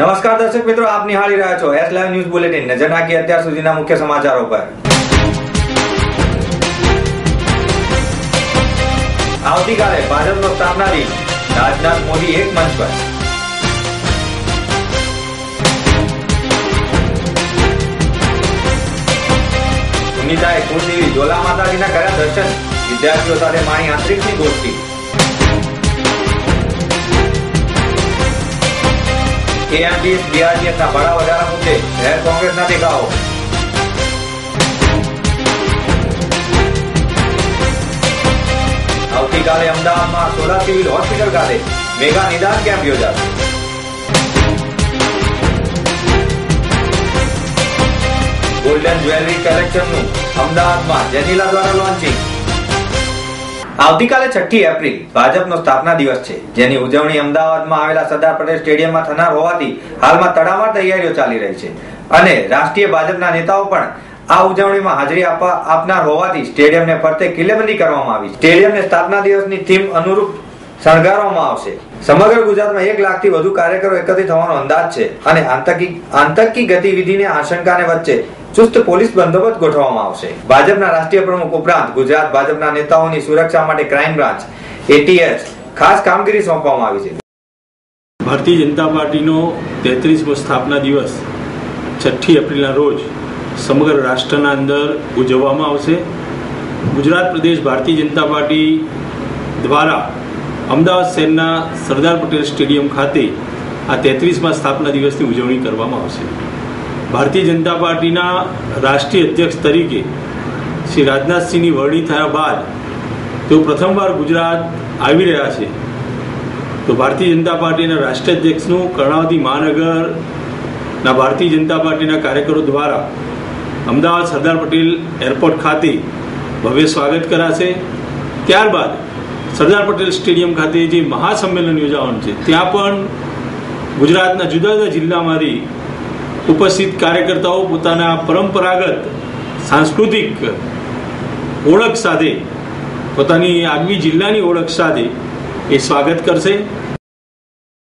નમસ્કાર દર્શક મિત્રો, આપ નિહાળી રહ્યા છો એસ લાઈવ ન્યૂઝ બુલેટિન નજર નાખી અત્યાર સુધીના મુખ્ય સમાચારો પર. આવતીકાલે ભાજપનો સ્થાપના દિન રાજનાથ મોદી એક મંચ પર. સુનિતાએ કુળદેવી જોલા માતાજીના કર્યા દર્શન. વિદ્યાર્થીઓ સાથે માણી આંતરિકની ગોષ્ઠી. એએમડીએસ બીઆરડીએસના ભાડા વધારા મુદ્દે શહેર કોંગ્રેસના દેખાવો આવતીકાલે અમદાવાદમાં સોલા સિવિલ હોસ્પિટલ ખાતે મેગા નિદાન કેમ્પ યોજાશે. ગોલ્ડન જ્વેલરી કલેક્શનનું અમદાવાદમાં જેનીલા દ્વારા લોન્ચિંગ. આવતીકાલે છઠ્ઠી એપ્રિલ ભાજપનો સ્થાપના દિવસ છે. જેની ઉજવણી અમદાવાદમાં આવેલા સરદાર પટેલ સ્ટેડિયમમાં થનાર હોવાથી હાલમાં તડામાર તૈયારીઓ ચાલી રહી છે. અને રાષ્ટ્રીય ભાજપના નેતાઓ પણ આ ઉજવણીમાં હાજરી આપવા આપનાર હોવાથી સ્ટેડિયમને ફરતે કિલ્લેબંધી કરવામાં આવી. સ્ટેડિયમને સ્થાપના દિવસની થીમ અનુરૂપ શણગારવામાં આવશે. સમગ્ર ગુજરાતમાં એક લાખથી વધુ કાર્યકરો એકત્રિત થવાનો અંદાજ છે. અને આતંકી આતંકી ગતિવિધિની આશંકાને વચ્ચે ચુસ્ત પોલીસ બંદોબસ્ત ગોઠવવામાં આવશે. ભાજપના રાષ્ટ્રીય પ્રમુખ ઉપરાંત ગુજરાત ભાજપના નેતાઓની સુરક્ષા માટે ક્રાઇમ બ્રાન્ચ એટીએસ ખાસ કામગીરી સોંપવામાં આવી છે. ભારતીય જનતા પાર્ટીનો તેત્રીસમો સ્થાપના દિવસ છઠ્ઠી એપ્રિલના રોજ સમગ્ર રાષ્ટ્રના અંદર ઉજવવામાં આવશે. ગુજરાત પ્રદેશ ભારતીય જનતા પાર્ટી દ્વારા અમદાવાદ શહેરના સરદાર પટેલ સ્ટેડિયમ ખાતે આ તેત્રીસમાં સ્થાપના દિવસની ઉજવણી કરવામાં આવશે. ભારતીય જનતા પાર્ટીના રાષ્ટ્રીય અધ્યક્ષ તરીકે શ્રી રાજનાથસિંહની વરણી થયા બાદ તેઓ પ્રથમવાર ગુજરાત આવી રહ્યા છે. તો ભારતીય જનતા પાર્ટીના રાષ્ટ્રીય અધ્યક્ષનું કર્ણાવતી મહાનગરના ભારતીય જનતા પાર્ટીના કાર્યકરો દ્વારા અમદાવાદ સરદાર પટેલ એરપોર્ટ ખાતે ભવ્ય સ્વાગત કરાશે. ત્યારબાદ સરદાર પટેલ સ્ટેડિયમ ખાતે જે મહાસંમેલન યોજાવાનું છે, ત્યાં પણ ગુજરાતના જુદા જુદા જિલ્લામાંથી ઉપસ્થિત કાર્યકર્તાઓ પોતાના પરંપરાગત, સાંસ્કૃતિક ઓળખ સાથે, પોતાની આગવી જિલ્લાની ઓળખ સાથે એ સ્વાગત કરશે.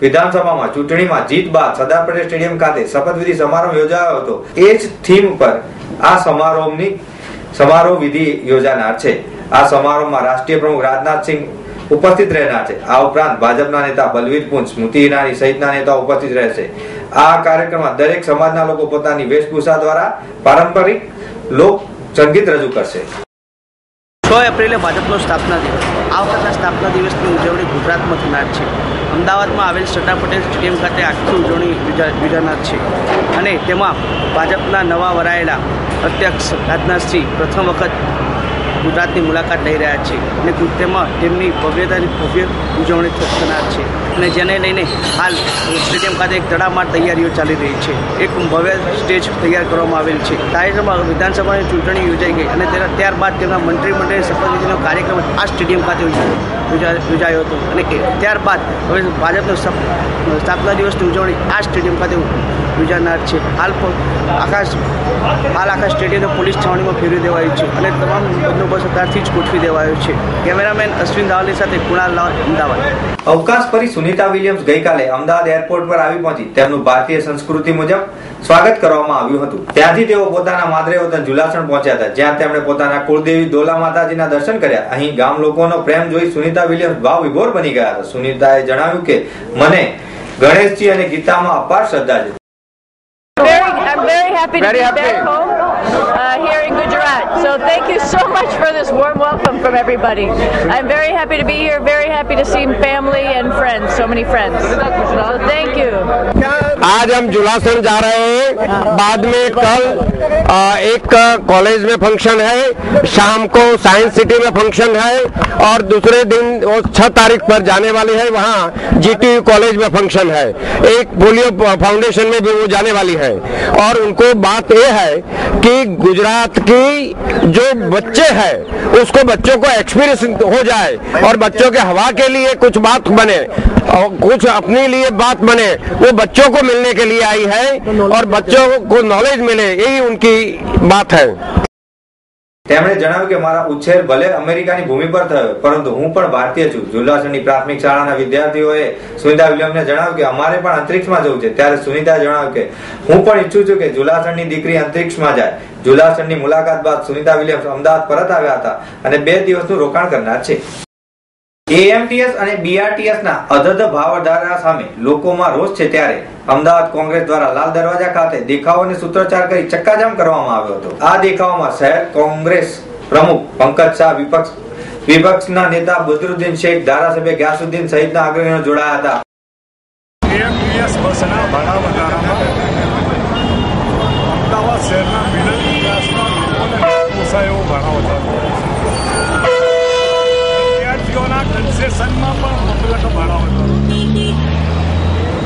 વિધાનસભામાં ચૂંટણીમાં જીત બાદ સરદાર પટેલ સ્ટેડિયમ ખાતે શપથવિધિ સમારોહ યોજાયો હતો. એ જ થીમ પર આ સમારોહની, સમારોહ વિધિ યોજાનાર છે. આ સમારોહમાં રાષ્ટ્રીય પ્રમુખ રાજનાથસિંહ ઉપસ્થિત રહેનાર છે. આ ઉપરાંત ભાજપના નેતા બલવીર પુંજ, સ્મૃતિ ઈરાની સહિતના નેતા ઉપસ્થિત રહેશે. આ કાર્યક્રમમાં દરેક સમાજના લોકો પોતાની વેશભૂષા દ્વારા પારંપરિક લોક સંગીત રજૂ કરશે. છ એપ્રિલે ભાજપનો સ્થાપના દિવસ. આ વખતના સ્થાપના દિવસની ઉજવણી ગુજરાતમાં થનાર છે. અમદાવાદમાં આવેલ સરદાર પટેલ સ્ટેડિયમ ખાતે આખી ઉજવણી યોજા- યોજાનાર છે. અને તેમાં ભાજપના નવા વરાયેલા અધ્યક્ષ રાજનાથસિંહ પ્રથમ વખત ગુજરાતની મુલાકાત લઈ રહ્યા છે અને તેમાં તેમની ભવ્યતાની ભવ્ય ઉજવણી થનાર છે. અને જેને લઈને હાલ સ્ટેડિયમ ખાતે એક તડામાર તૈયારીઓ ચાલી રહી છે. એક ભવ્ય સ્ટેજ તૈયાર કરવામાં આવેલ છે. તાજેતરમાં વિધાનસભાની ચૂંટણી યોજાઈ ગઈ અને તેના ત્યારબાદ તેમના મંત્રીમંડળની શપથવિધિનો કાર્યક્રમ આ સ્ટેડિયમ ખાતે યોજાયો હતો. અને ત્યારબાદ હવે ભાજપનો સ્થાપના દિવસની ઉજવણી આ સ્ટેડિયમ ખાતે યોજાનાર છે. હાલ આખા હાલ આકાશ સ્ટેડિયમને પોલીસ છાવણીમાં ફેરવી દેવાયું છે અને તમામ બંદોબસ્ત અત્યારથી જ ગોઠવી દેવાયો છે. કેમેરામેન અશ્વિન દાવલી સાથે કુણાલ લાલ અમદાવાદ. અવકાશ પરી સુનિતા વિલિયમ્સ ગઈકાલે અમદાવાદ એરપોર્ટ પર આવી પહોંચી. તેમનું ભારતીય સંસ્કૃતિ મુજબ સ્વાગત કરવામાં આવ્યું હતું. ત્યાંથી તેઓ પોતાના માદરે વતન જુલાસણ પહોંચ્યા હતા, જ્યાં તેમણે પોતાના કુળદેવી દોલા માતાજીના દર્શન કર્યા. અહીં ગામ લોકોનો પ્રેમ જોઈ સુનિતા વિલિયમ્સ ભાવ વિભોર બની ગયા હતા. સુનિતાએ જણાવ્યું કે, મને ગણેશજી અને ગીતામાં અપાર શ્રદ્ધા છે. very happy to very be happy. back home. Uh, here in Gujarat. So thank you so much for this warm welcome from everybody. I'm very happy to be here, very happy to see family and friends, so many friends. So thank you. आज हम जुलासन जा रहे हैं बाद में कल एक college में फ़ंक्शन है शाम को साइंस सिटी में फ़ंक्शन है और दूसरे दिन वो छह तारीख पर जाने वाली है वहाँ जीटी कॉलेज में फ़ंक्शन है एक पोलियो फाउंडेशन में भी वो जाने वाली है और उनको बात ये है कि गुजरात की जो बच्चे हैं, उसको बच्चों को एक्सपीरियंस हो जाए और बच्चों के हवा के लिए कुछ बात बने, और कुछ अपने लिए बात बने, वो बच्चों को मिलने के लिए आई है और बच्चों को नॉलेज मिले, यही उनकी बात है। તેમણે જણાવ્યું કે મારા ઉછેર ભલે અમેરિકાની ભૂમિ પર થયો પરંતુ હું પણ ભારતીય છું. જુલાસણની પ્રાથમિક શાળાના વિદ્યાર્થીઓએ સુનિતા વિલિયમને જણાવ્યું કે અમારે પણ અંતરિક્ષમાં જવું છે. ત્યારે સુનિતા જણાવ્યું કે, હું પણ ઈચ્છું છું કે જુલાસણની દીકરી અંતરિક્ષમાં જાય. જુલાસણની મુલાકાત બાદ સુનિતા વિલિયમ્સ અમદાવાદ પરત આવ્યા હતા અને બે દિવસનું રોકાણ કરનાર છે. એએમટીએસ અને બીઆરટીએસ ના અધધ ભાવધારા સામે લોકોમાં રોષ છે ત્યારે અમદાવાદ કોંગ્રેસ દ્વારા લાલ દરવાજા ખાતે દેખાવો અને સૂત્રોચ્ચાર કરી ચક્કાજામ કરવામાં આવ્યો હતો. આ દેખાવમાં શહેર કોંગ્રેસ પ્રમુખ પંકજ શાહ વિપક્ષ વિપક્ષના નેતા બદરુદ્દીન શેખ ધારાસભ્ય ગ્યાસુદ્દીન સહિતના અગ્રણીઓ જોડાયા હતા. એએમટીએસ બસના ભાડા વધારામાં અમદાવાદ શહેરના મિડલ ક્લાસના લોકોને પોસાય એવો ભાડા વધારો વિદ્યાર્થીઓના કન્સેશનમાં પણ મબલક ભાડા વધારો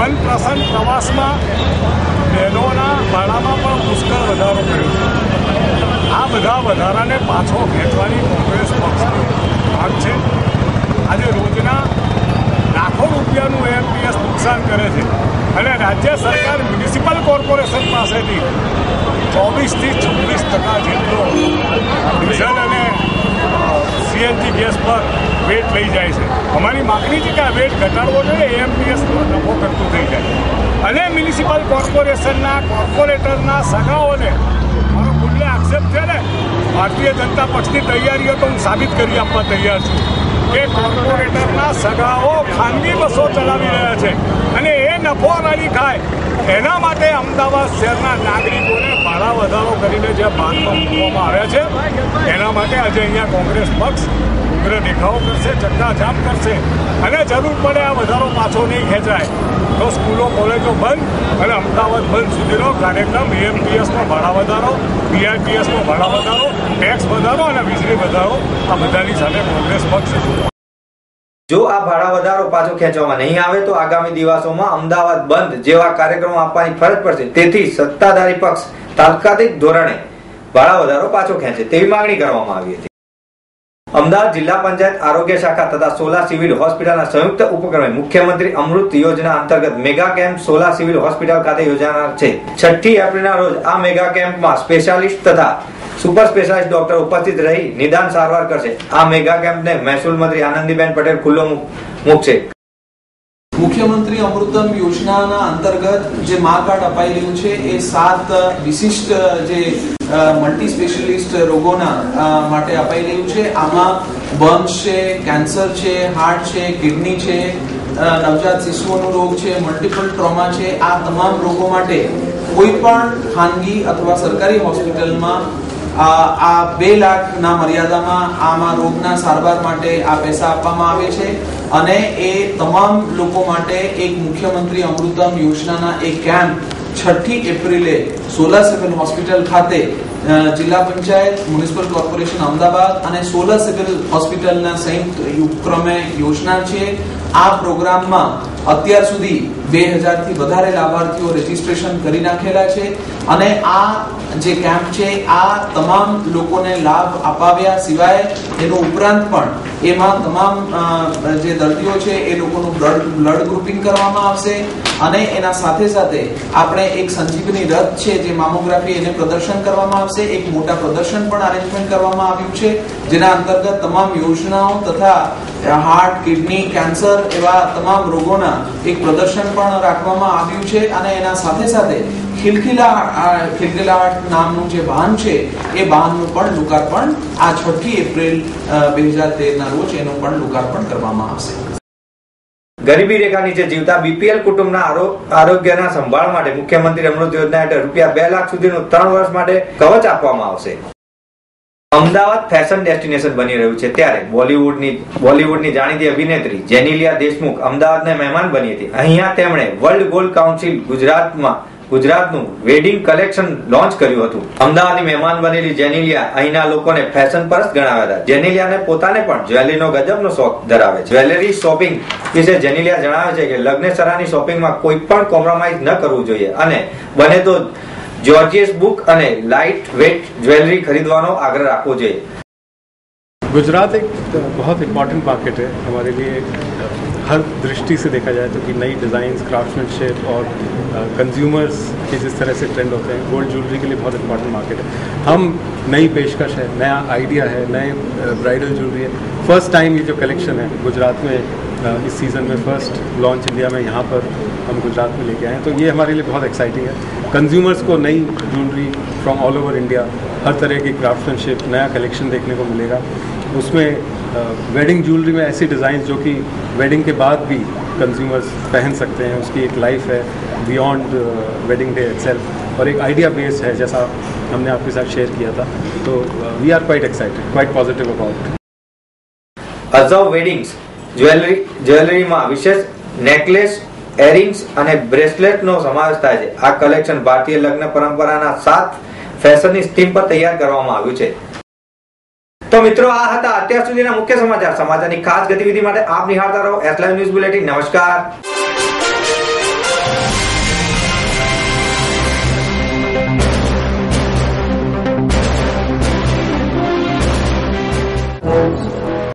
મનપસંદ પ્રવાસમાં બહેનોના ભાડામાં પણ પુષ્કળ વધારો કર્યો આ બધા વધારાને પાછો ખેંચવાની કોંગ્રેસ પક્ષની ભાગ છે. આજે રોજના લાખો રૂપિયાનું એમપીએસ નુકસાન કરે છે. અને રાજ્ય સરકાર મ્યુનિસિપલ કોર્પોરેશન પાસેથી ચોવીસથી છવ્વીસ ટકા જેટલો ડીઝલ અને સીએનજી ગેસ પર વેટ લઈ જાય છે. અમારી માગણી છે કે આ વેટ ઘટાડવો જોઈએ એએમપીએસનો નફો કરતું થઈ જાય. અને મ્યુનિસિપલ કોર્પોરેશનના, કોર્પોરેટરના સગાઓને મારો ખુલ્લે આક્ષેપ છે ને, ભારતીય જનતા પક્ષની તૈયારીઓ તો હું સાબિત કરી આપવા તૈયાર છું કે કોર્પોરેટરના સગાઓ ખાનગી બસો ચલાવી રહ્યા છે અને એ નફો રાડી ખાય. એના માટે અમદાવાદ શહેરના નાગરિકોને ભાડા વધારો કરીને જે બાંધમાં મૂકવામાં આવ્યા છે, એના માટે આજે અહીંયા કોંગ્રેસ પક્ષ ઉગ્ર દેખાવો કરશે ચક્કાજામ કરશે. અને જરૂર પડે આ વધારો પાછો નહીં ખેંચાય. તો સ્કૂલો, કોલેજો બંધ અને અમદાવાદ બંધ સુધીનો કાર્યક્રમ એએમટીએસનો ભાડા વધારો, બીઆરટીએસનો ભાડા વધારો, ટેક્સ વધારો અને વીજળી વધારો, આ બધાની સાથે કોંગ્રેસ પક્ષ જો આ ભાડા વધારો પાછો ખેંચવામાં નહીં આવે, તો આગામી દિવસોમાં અમદાવાદ બંધ જેવા કાર્યક્રમો આપવાની ફરજ પડશે. તેથી સત્તાધારી પક્ષ તાત્કાલિક ધોરણે ભાડા વધારો પાછો ખેંચે તેવી માંગણી કરવામાં આવી હતી. અમદાવાદ જિલ્લા પંચાયત આરોગ્ય શાખા તથા સોલા સિવિલ હોસ્પિટલના સંયુક્ત ઉપક્રમે મુખ્યમંત્રી અમૃત યોજના અંતર્ગત mega camp Sola civil hospital ખાતે યોજાનાર છે. છઠ્ઠી એપ્રિલના રોજ આ મેગા કેમ્પમાં સ્પેશિયાલિસ્ટ તથા સુપર સ્પેશિયાલિસ્ટ ડોક્ટર ઉપસ્થિત રહી નિદાન સારવાર કરશે. આ મેગા કેમ્પને મહેસૂલ મંત્રી આનંદીબેન પટેલ ખુલ્લો મૂક- મૂકશે. મુખ્યમંત્રી અમૃતમ યોજનાના અંતર્ગત જે મા કાર્ડ અપાઈ રહ્યું છે, એ સાત વિશિષ્ટ, જે મલ્ટી સ્પેશિયલિસ્ટ રોગોના માટે અપાઈ રહ્યું છે. આમાં બર્ન્સ છે, કેન્સર છે, હાર્ટ છે, કિડની છે નવજાત શિશુઓનો રોગ છે મલ્ટિપલ ટ્રોમા છે. આ તમામ રોગો માટે કોઈ પણ ખાનગી અથવા સરકારી હોસ્પિટલમાં આ બે લાખના મર્યાદામાં આમાં રોગના સારવાર માટે આ પૈસા આપવામાં આવે છે અને એ તમામ લોકો માટે એક મુખ્યમંત્રી અમૃતમ યોજનાના એક કેમ્પ છઠ્ઠી એપ્રિલે સોલા સિવિલ હોસ્પિટલ ખાતે જિલ્લા પંચાયત, મ્યુનિસિપલ કોર્પોરેશન અમદાવાદ અને સોલા સિવિલ હોસ્પિટલના સંયુક્ત ઉપક્રમે યોજના છે. આ પ્રોગ્રામમાં અત્યાર સુધી બે હજારથી વધારે લાભાર્થીઓ રજીસ્ટ્રેશન કરી નાખેલા છે અને આ જે કેમ્પ છે, આ તમામ લોકોને લાભ અપાવ્યા સિવાય એનો ઉપરાંત પણ એમાં તમામ જે દર્દીઓ છે, એ લોકોનું બ્લડ બ્લડ ગ્રુપિંગ કરવામાં આવશે અને એના સાથે સાથે આપણે એક સંજીવની રથ છે, જે મામોગ્રાફી એને પ્રદર્શન કરવામાં આવશે. એક મોટા પ્રદર્શન પણ અરેન્જમેન્ટ કરવામાં આવ્યું છે, જેના અંતર્ગત તમામ યોજનાઓ તથા હાર્ટ કિડની કેન્સર એવા તમામ રોગોના એક પ્રદર્શન પણ રાખવામાં આવ્યું છે અને એના સાથે સાથે ખિલખિલા ખિલખિલાટ નામનું જે વાહન છે, એ વાહનનું પણ લોકાર્પણ આ છઠ્ઠી એપ્રિલ બે હજાર તેરના રોજ એનું પણ લોકાર્પણ કરવામાં આવશે. ગરીબી રેખા નીચે જીવતા બીપીએલ કુટુંબના આરો- આરોગ્યના સંભાળ માટે મુખ્યમંત્રી અમૃત યોજના હેઠળ રૂપિયા બે લાખ સુધીનું ત્રણ વર્ષ માટે કવચ આપવામાં આવશે. અમદાવાદ ફેશન ડેસ્ટિનેશન બની રહ્યું છે. ત્યારે બોલિવૂડની બોલિવૂડની જાણીતી અભિનેત્રી જેનિલિયા દેશમુખ અમદાવાદના મહેમાન બની હતી. અહીંયા તેમણે વર્લ્ડ ગોલ્ડ કાઉન્સિલ ગુજરાતમાં, ગુજરાતનું વેડિંગ કલેક્શન લોન્ચ કર્યું હતું. અમદાવાદની મહેમાન બનેલી જેનિલિયા અહીંના લોકોને ફેશન પરસ ગણાવ્યા હતા. જેનિલિયાને પોતાને પણ જ્વેલરીનો ગજબનો શોખ ધરાવે છે. જ્વેલરી શોપિંગ વિશે જેનિલિયા જણાવે છે કે લગ્નસરાની શોપિંગમાં કોઈ પણ કોમ્પ્રોમાઇઝ ન કરવું જોઈએ. અને બને તો जॉर्जियस बुक અને લાઇટ વેટ જ્વેલરી ખરીદવાનો આગ્રહ રાખવો જોઈએ गुजरात एक बहुत इम्पॉर्टेंट मार्केट है हमारे लिए हर दृष्टि से देखा जाए तो कि नई डिज़ाइंस क्राफ्ट्समैनशिप और कंज्यूमर्स के जिस तरह से ट्रेंड होते हैं गोल्ड ज्वेलरी के लिए बहुत इंपॉर्टेंट मार्केट है हम नई पेशकश है नया आइडिया है नए ब्राइडल ज्वेलरी है फर्स्ट टाइम ये जो कलेक्शन है गुजरात में अ, इस सीज़न में फ़र्स्ट लॉन्च इंडिया में यहाँ पर हम गुजरात में लेके आए हैं। तो ये हमारे लिए बहुत एक्साइटिंग है। कंज्यूमर्स को नई jewellery from all over India हर तरह की क्राफ्टमैनशिप नया कलेक्शन देखने को मिलेगा। उसमें वेडिंग ज्वेलरी में ऐसी डिज़ाइन जो कि वेडिंग के बाद भी कंज्यूमर्स पहन सकते हैं। उसकी एक लाइफ है बियॉन्ड वेडिंग डे इट और एक आइडिया बेस्ड है, जैसा हमने आपके साथ शेयर किया था। तो we are quite excited quite positive about अजाव weddings jewellery, જ્વેલરીમાં વિશેષ નેકલેસ, એરિંગ્સ અને બ્રેસલેટનો સમાવેશ થાય છે. આ કલેક્શન ભારતીય લગ્ન પરંપરાના સાત ફેશનની સ્ટીમ પર તૈયાર કરવામાં આવ્યું છે. તો મિત્રો, આ હતા અત્યાર સુધીના મુખ્ય સમાચાર. સમાચારની ખાસ ગતિવિધિ માટે આપ નિહાળતા રહો. એસલાઈવ ન્યૂઝ બુલેટિન નમસ્કાર.